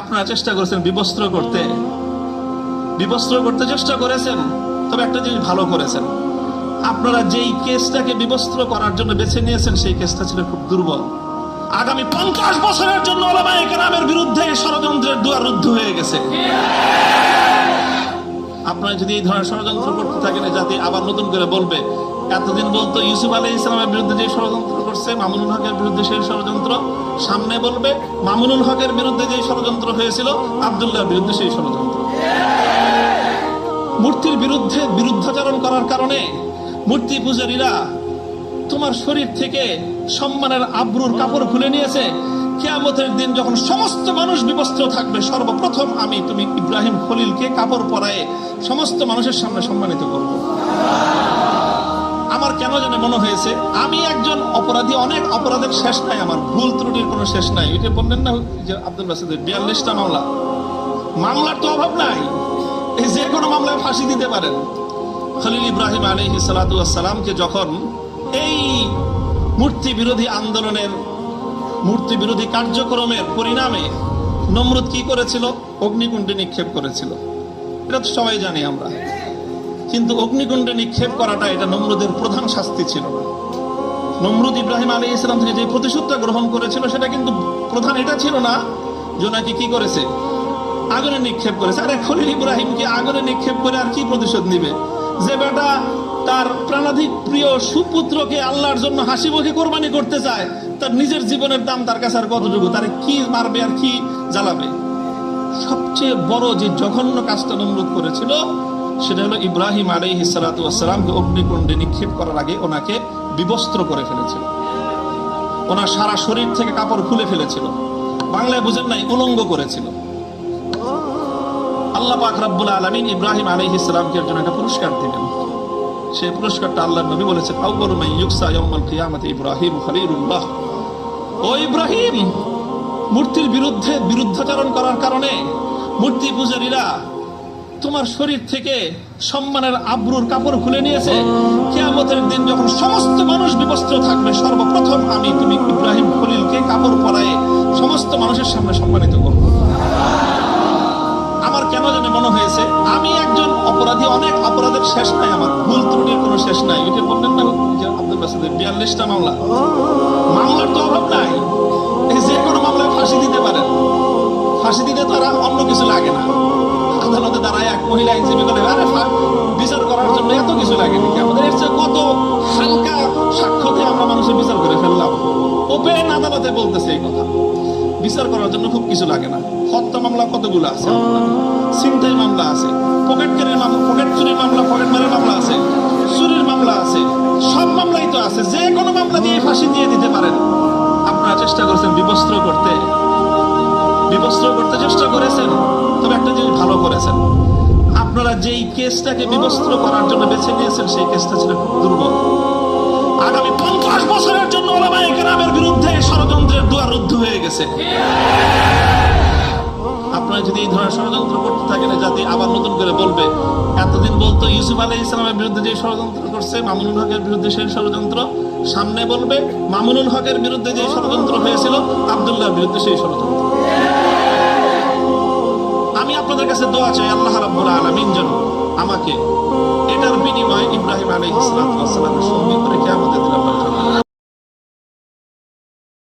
আপনারা চেষ্টা করেছেন বিবস্ত্র করতে। বিবস্ত্র করতে চেষ্টা করেছেন, তবে একটা জিনিস ভালো করেছেন। আপনারা যেই কেসটাকে বিবস্ত্র করার জন্য বেছে নিয়েছেন, সেই কেসটা ছিল খুব দুর্বল। আগামী পঞ্চাশ বছরের জন্য ওলামায়ে বিরুদ্ধে ষড়যন্ত্রের দুয়ার রুদ্ধ হয়ে গেছে। আপনারা যদি এই ধরনের ষড়যন্ত্র করতে থাকেন জাতি আবার নতুন করে বলবে এতদিন বলতো ইউসুফ আলী ইসলামের বিরুদ্ধে যে ষড়যন্ত্র করছে, মামুনুল হকের বিরুদ্ধে সেই ষড়যন্ত্র সামনে বলবে। মামুনুল হকের বিরুদ্ধে যে ষড়যন্ত্র হয়েছিল, আবদুল্লাহর বিরুদ্ধে সেই ষড়যন্ত্র। মূর্তির বিরুদ্ধে বিরুদ্ধাচরণ করার কারণে মূর্তি পূজারীরা তোমার শরীর থেকে সম্মানের আব্রুর কাপড় খুলে নিয়েছে। কেয়ামতের দিন যখন সমস্ত মানুষ বিবস্ত্র থাকবে, সর্বপ্রথম আমি তুমি ইব্রাহিম খলিলকে কাপড় পরায়ে সমস্ত মানুষের সামনে সম্মানিত করব। আমার কেন জানে মনে হয়েছে, আমি একজন অপরাধী, অনেক অপরাধের শেষ নাই, আমার ভুল ত্রুটির কোনো শেষ নাই। এটা বললেন না যে আব্দুল বাসিদের বিয়াল্লিশটা মামলা। মামলার তো অভাব নাই। এই যে কোনো মামলায় ফাঁসি দিতে পারেন। খলিল ইব্রাহিম আলী সালাতামকে যখন এই মূর্তি বিরোধী আন্দোলনের, মূর্তি বিরোধী কার্যক্রমের পরিণামে নমরুদ কি করেছিল? অগ্নিকুণ্ডে নিক্ষেপ করেছিল। এটা তো সবাই জানি আমরা। কিন্তু অগ্নিকুণ্ডে নিক্ষেপ করাটা এটা নমরুদের প্রধান শাস্তি ছিল। নমরুদ ইব্রাহিম আলী ইসলাম থেকে যে প্রতিশোধটা গ্রহণ করেছিল, সেটা কিন্তু প্রধান এটা ছিল না যে নাকি কি করেছে? আগুনে নিক্ষেপ করেছে। আরে খলিল ইব্রাহিমকে আগুনে নিক্ষেপ করে আর কি প্রতিশোধ নিবে? যে বেটা তার প্রাণাধিক প্রিয় সুপুত্রকে আল্লাহর জন্য হাসি মুখে কোরবানি করতে চায়, তার নিজের জীবনের দাম তার কাছে আর কতটুকু? তার কি মারবে আর কি জ্বালাবে? সবচেয়ে বড় যে জঘন্য কাজটা নমরুদ করেছিল সেটা হলো ইব্রাহিম আলাইহি সালাতামকে অগ্নিকুণ্ডে নিক্ষেপ করার আগে ওনাকে বিবস্ত্র করে ফেলেছিল। ওনার সারা শরীর থেকে কাপড় খুলে ফেলেছিল। বাংলায় বুঝেন নাই, উলঙ্গ করেছিল। আল্লাহ পাক রব্বুল আলমিন ইব্রাহিম আলাইহি সালামকে একজন একটা পুরস্কার দিলেন। সেই পুরস্কারটা আল্লাহ নবী বলেছেন আউ্বালু ইউকসা ইয়াউমাল কিয়ামতি ইব্রাহিম খলিলুল্লাহ। ও ইব্রাহিম, মূর্তির বিরুদ্ধে বিরুদ্ধাচরণ করার কারণে মূর্তি পূজারীরা তোমার শরীর থেকে সম্মানের আব্রুর কাপড় খুলে নিয়েছে। কেয়ামতের দিন যখন সমস্ত মানুষ বিবস্ত্র থাকবে, সর্বপ্রথম আমি তুমি ইব্রাহিম খলিলকে কাপড় পরায়ে সমস্ত মানুষের সামনে সম্মানিত করব। আমার কেন জানে মনে হয়েছে, আমি একজন অপরাধী, অনেক অপরাধের শেষ নাই আমার, ভুল ত্রুটির কোনো শেষ নাই। এটা বললেন না আব্দুল বাসিদের বিয়াল্লিশটা মামলা? মামলার তো অভাব নাই। মহিলা আইনজীবী আরে বিচার করার জন্য এত কিছু লাগে নাকি? আমাদের এর চেয়ে কত হালকা সাক্ষ্যতে আমরা মানুষের বিচার করে ফেললাম। ওপেন আদালতে বলতেছে এই কথা। বিচার করার জন্য খুব কিছু লাগে না। হত্যা মামলা কতগুলো আছে? ছিনতাই মামলা আছে। পকেট কেরের মামলা, পকেট চুরির মামলা, পকেট মারের মামলা আছে। চুরির মামলা আছে। সব মামলাই তো আছে। যে কোনো মামলা দিয়ে ফাঁসি দিয়ে দিতে পারেন। আপনারা চেষ্টা করেছেন বিবস্ত্র করতে। বিবস্ত্র করতে চেষ্টা করেছেন, তবে একটা জিনিস ভালো করেছেন। আপনারা যেই কেসটাকে বিবস্ত্র করার জন্য বেছে নিয়েছেন, সেই কেসটা ছিল খুব দুর্বল। আগামী পঞ্চাশ বছরের জন্য ওলামায়ে কেরামের বিরুদ্ধে ষড়যন্ত্রের দুয়ার রুদ্ধ হয়ে গেছে। আপনারা যদি এই ধরনের ষড়যন্ত্র করতে থাকেন জাতি আবার নতুন করে বলবে, এতদিন বলতো ইউসুফ আলী ইসলামের বিরুদ্ধে যে ষড়যন্ত্র করছে, মামুনুল হকের বিরুদ্ধে সেই ষড়যন্ত্র। সামনে বলবে, মামুনুল হকের বিরুদ্ধে যে ষড়যন্ত্র হয়েছিল, আবদুল্লাহর বিরুদ্ধে সেই ষড়যন্ত্র। আপনাদের কাছে দোয়া চাই, আল্লাহ রাব্বুল আলামিন যেন আমাকে এটার বিনিময়ে ইব্রাহিম আলাইহিস সালামের সঙ্গী করে আপনার